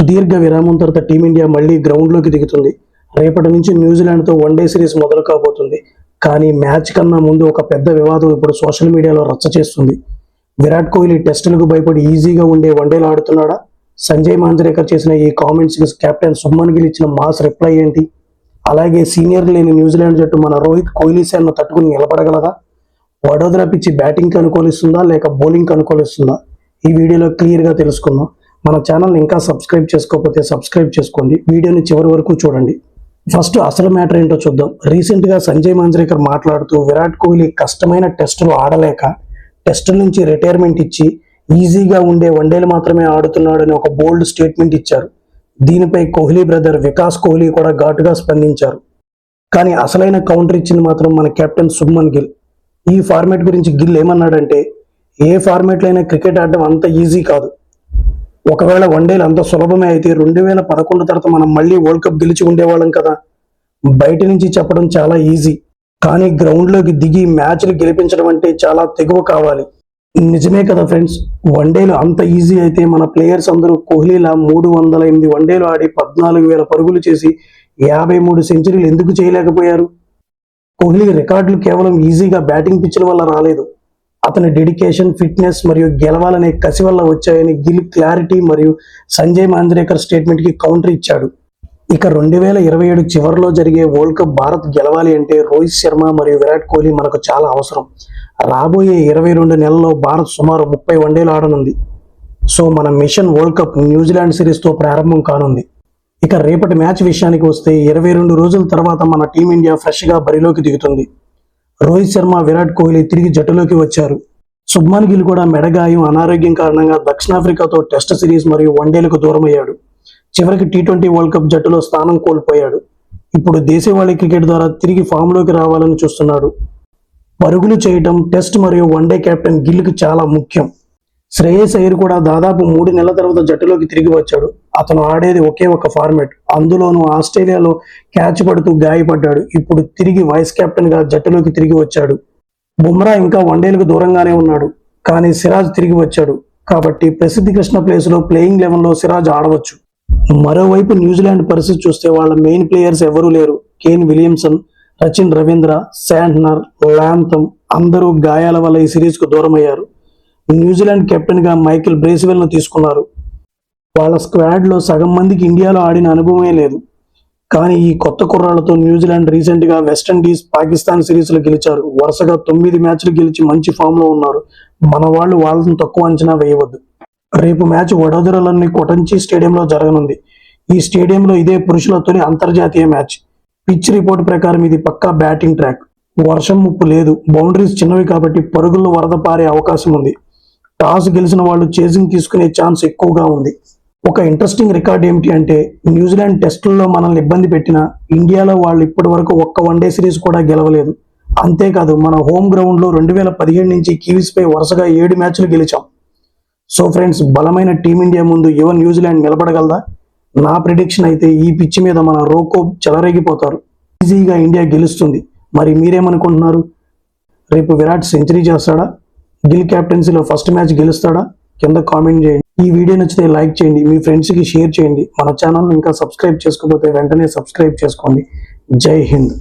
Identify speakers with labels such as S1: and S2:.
S1: సుదీర్ఘ విరామం తర్వాత టీమిండియా మళ్ళీ గ్రౌండ్లోకి దిగుతుంది. రేపటి నుంచి న్యూజిలాండ్తో వన్డే సిరీస్ మొదలు కాబోతుంది. కానీ మ్యాచ్ కన్నా ముందు ఒక పెద్ద వివాదం ఇప్పుడు సోషల్ మీడియాలో రచ్చ చేస్తుంది. విరాట్ కోహ్లీ టెస్టులకు భయపడి ఈజీగా ఉండే వన్డేలు ఆడుతున్నాడా? సంజయ్ మాంజరేకర్ చేసిన ఈ కామెంట్స్కి కెప్టెన్ సుమన్ గిల్ ఇచ్చిన మాస్ రిప్లై ఏంటి? అలాగే సీనియర్ లేని న్యూజిలాండ్ జట్టు మన రోహిత్ కోహ్లీ సేన్ను తట్టుకుని నిలబడగలదా? వడోదర పిచ్చి బ్యాటింగ్కి అనుకూలిస్తుందా? లేక బౌలింగ్కి అనుకూలిస్తుందా? ఈ వీడియోలో క్లియర్గా తెలుసుకుందాం. మన ఛానల్ ఇంకా సబ్స్క్రైబ్ చేసుకోకపోతే సబ్స్క్రైబ్ చేసుకోండి. వీడియోని చివరి వరకు చూడండి. ఫస్ట్ అసలు మ్యాటర్ ఏంటో చూద్దాం. రీసెంట్గా సంజయ్ మాంజ్రేకర్ మాట్లాడుతూ విరాట్ కోహ్లీ కష్టమైన టెస్టులు ఆడలేక టెస్టుల నుంచి రిటైర్మెంట్ ఇచ్చి ఈజీగా ఉండే వన్డేలు మాత్రమే ఆడుతున్నాడని ఒక బోల్డ్ స్టేట్మెంట్ ఇచ్చారు. దీనిపై కోహ్లీ బ్రదర్ వికాస్ కోహ్లీ కూడా ఘాటుగా స్పందించారు. కానీ అసలైన కౌంటర్ ఇచ్చింది మాత్రం మన కెప్టెన్ సుమన్ గిల్. ఈ ఫార్మాట్ గురించి గిల్ ఏమన్నాడంటే ఏ ఫార్మాట్లో అయినా క్రికెట్ ఆడడం అంత ఈజీ కాదు. ఒకవేళ వన్డేలు అంత సులభమే అయితే రెండు వేల పదకొండు తర్వాత మనం మళ్ళీ వరల్డ్ కప్ గెలిచి ఉండేవాళ్ళం కదా. బయట నుంచి చెప్పడం చాలా ఈజీ కానీ గ్రౌండ్లోకి దిగి మ్యాచ్లు గెలిపించడం అంటే చాలా తెగువ కావాలి. నిజమే కదా ఫ్రెండ్స్ వన్డేలు అంత ఈజీ అయితే మన ప్లేయర్స్ అందరూ కోహ్లీలా మూడు వందల ఎనిమిది వన్డేలు ఆడి పద్నాలుగు వేల పరుగులు చేసి యాభై మూడు సెంచరీలు ఎందుకు చేయలేకపోయారు? కోహ్లీ రికార్డులు కేవలం ఈజీగా బ్యాటింగ్ పిచ్చిన వల్ల రాలేదు. అతని డెడికేషన్ ఫిట్నెస్ మరియు గెలవాలనే కసి వల్ల వచ్చాయని గిల్ క్లారిటీ మరియు సంజయ్ మాంజ్రేకర్ స్టేట్మెంట్కి కౌంటర్ ఇచ్చాడు. ఇక రెండు వేల ఇరవై ఏడు చివరిలో జరిగే వరల్డ్ కప్ భారత్ గెలవాలి అంటే రోహిత్ శర్మ మరియు విరాట్ కోహ్లీ మనకు చాలా అవసరం. రాబోయే ఇరవై రెండు నెలల్లో భారత్ సుమారు ముప్పై వన్డేలు ఆడనుంది. సో మన మిషన్ వరల్డ్ కప్ న్యూజిలాండ్ సిరీస్తో ప్రారంభం కానుంది. ఇక రేపటి మ్యాచ్ విషయానికి వస్తే ఇరవై రెండు రోజుల తర్వాత మన టీమిండియా ఫ్రెష్గా బరిలోకి దిగుతుంది. రోహిత్ శర్మ విరాట్ కోహ్లీ తిరిగి జట్టులోకి వచ్చారు. శుభ్మన్ గిల్ కూడా మెడగాయం అనారోగ్యం కారణంగా దక్షిణాఫ్రికాతో టెస్ట్ సిరీస్ మరియు వన్డేలకు దూరమయ్యాడు. చివరికి టీ ట్వంటీ వరల్డ్ కప్ జట్టులో స్థానం కోల్పోయాడు. ఇప్పుడు దేశవాళీ క్రికెట్ ద్వారా తిరిగి ఫామ్లోకి రావాలని చూస్తున్నాడు. పరుగులు చేయటం టెస్ట్ మరియు వన్డే కెప్టెన్ గిల్కి చాలా ముఖ్యం. శ్రేయస్ అయ్యర్ కూడా దాదాపు మూడు నెలల తర్వాత జట్టులోకి తిరిగి వచ్చాడు. అతను ఆడేది ఒకే ఒక ఫార్మాట్ అందులోనూ ఆస్ట్రేలియాలో క్యాచ్ పడుతూ గాయపడ్డాడు. ఇప్పుడు తిరిగి వైస్ కెప్టెన్గా జట్టులోకి తిరిగి వచ్చాడు. బుమ్రా ఇంకా వన్డేలకు దూరంగానే ఉన్నాడు. కానీ సిరాజ్ తిరిగి వచ్చాడు. కాబట్టి ప్రసిద్ధి కృష్ణ ప్లేస్లో ప్లేయింగ్ లెవెన్లో సిరాజ్ ఆడవచ్చు. మరోవైపు న్యూజిలాండ్ పరిస్థితి చూస్తే వాళ్ళ మెయిన్ ప్లేయర్స్ ఎవరూ లేరు. Kane Williamson Rachin Ravindra Santner Latham అందరూ గాయాల వల్ల ఈ సిరీస్కు దూరమయ్యారు. న్యూజిలాండ్ కెప్టెన్గా మైకిల్ బ్రేస్వెల్ను తీసుకున్నారు. వాళ్ళ స్క్వాడ్లో సగం మందికి ఇండియాలో ఆడిన అనుభవమే లేదు. కానీ ఈ కొత్త కుర్రాళ్ళతో న్యూజిలాండ్ రీసెంట్గా వెస్టిండీస్ పాకిస్తాన్ సిరీస్లో గెలిచారు. వరుసగా తొమ్మిది మ్యాచ్లు గెలిచి మంచి ఫామ్లో ఉన్నారు. మన వాళ్ళు వాళ్ళని తక్కువ అంచనా వేయవద్దు. రేపు మ్యాచ్ వడోదరలోని కొటంచి స్టేడియంలో జరగనుంది. ఈ స్టేడియంలో ఇదే పురుషులతోని అంతర్జాతీయ మ్యాచ్. పిచ్ రిపోర్ట్ ప్రకారం ఇది పక్కా బ్యాటింగ్ ట్రాక్. వర్షం ముప్పు లేదు. బౌండరీస్ చిన్నవి కాబట్టి పరుగుల్లో వరద పారే అవకాశం ఉంది. టాస్ గెలిచిన వాళ్ళు చేసింగ్ తీసుకునే ఛాన్స్ ఎక్కువగా ఉంది. ఒక ఇంట్రెస్టింగ్ రికార్డ్ ఏమిటి అంటే న్యూజిలాండ్ టెస్టుల్లో మనల్ని ఇబ్బంది పెట్టిన ఇండియాలో వాళ్ళు ఇప్పటి వరకు ఒక్క వన్డే సిరీస్ కూడా గెలవలేదు. అంతేకాదు మన హోమ్ గ్రౌండ్లో రెండు వేల పదిహేడు నుంచి కివీస్పై వరుసగా ఏడు మ్యాచ్లు గెలిచాం. సో ఫ్రెండ్స్ బలమైన టీమిండియా ముందు యువ న్యూజిలాండ్ నిలబడగలదా? నా ప్రిడిక్షన్ అయితే ఈ పిచ్ మీద మన రోకో చెలరేగిపోతారు. ఈజీగా ఇండియా గెలుస్తుంది. మరి మీరేమనుకుంటున్నారు? రేపు విరాట్ సెంచరీ చేస్తాడా? గిల్ క్యాప్టెన్సీలో ఫస్ట్ మ్యాచ్ గెలుస్తాడా? కింద కామెంట్ చేయండి. ఈ వీడియో నచ్చితే లైక్ చేయండి మీ ఫ్రెండ్స్కి షేర్ చేయండి. మన ఛానల్ని ఇంకా సబ్స్క్రైబ్ చేసుకోకపోతే వెంటనే సబ్స్క్రైబ్ చేసుకోండి. జై హింద్.